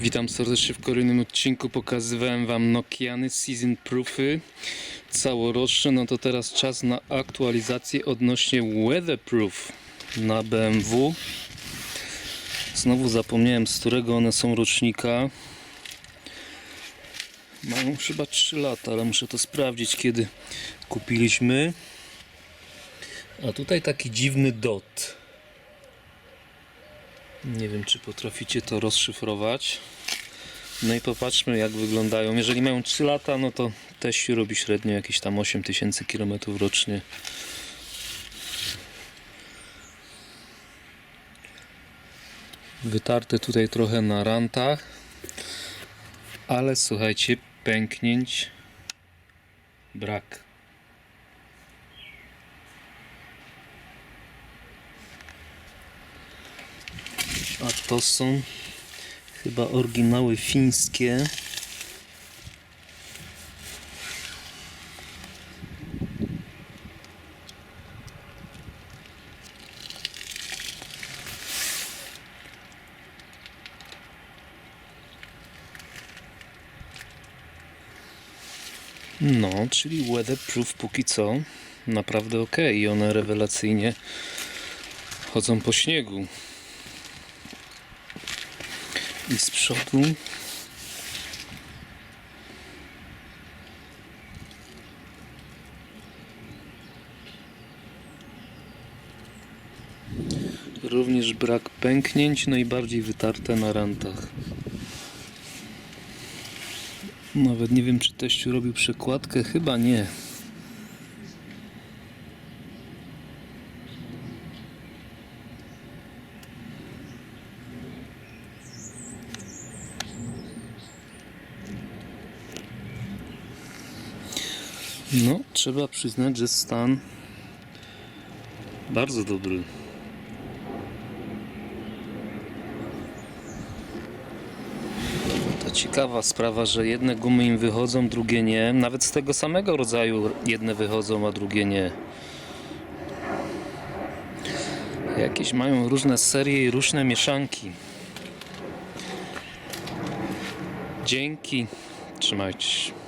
Witam serdecznie w kolejnym odcinku. Pokazywałem Wam Nokiany Season Proofy całoroczne. No to teraz czas na aktualizację odnośnie Weatherproof na BMW. Znowu zapomniałem z którego one są rocznika. Mają chyba 3 lata, ale muszę to sprawdzić kiedy kupiliśmy. A tutaj taki dziwny dot. Nie wiem, czy potraficie to rozszyfrować. No i popatrzmy, jak wyglądają. Jeżeli mają 3 lata, no to teściu robi średnio jakieś tam 8000 km rocznie. Wytarte tutaj trochę na rantach, ale słuchajcie, pęknięć brak. A to są chyba oryginały fińskie. No, czyli weatherproof póki co naprawdę ok i one rewelacyjnie chodzą po śniegu. I z przodu również brak pęknięć, no i bardziej wytarte na rantach. Nawet nie wiem, czy teściu robił przekładkę, chyba nie. No, trzeba przyznać, że stan bardzo dobry. To ciekawa sprawa, że jedne gumy im wychodzą, drugie nie. Nawet z tego samego rodzaju jedne wychodzą, a drugie nie. Jakieś mają różne serie i różne mieszanki. Dzięki. Trzymajcie się.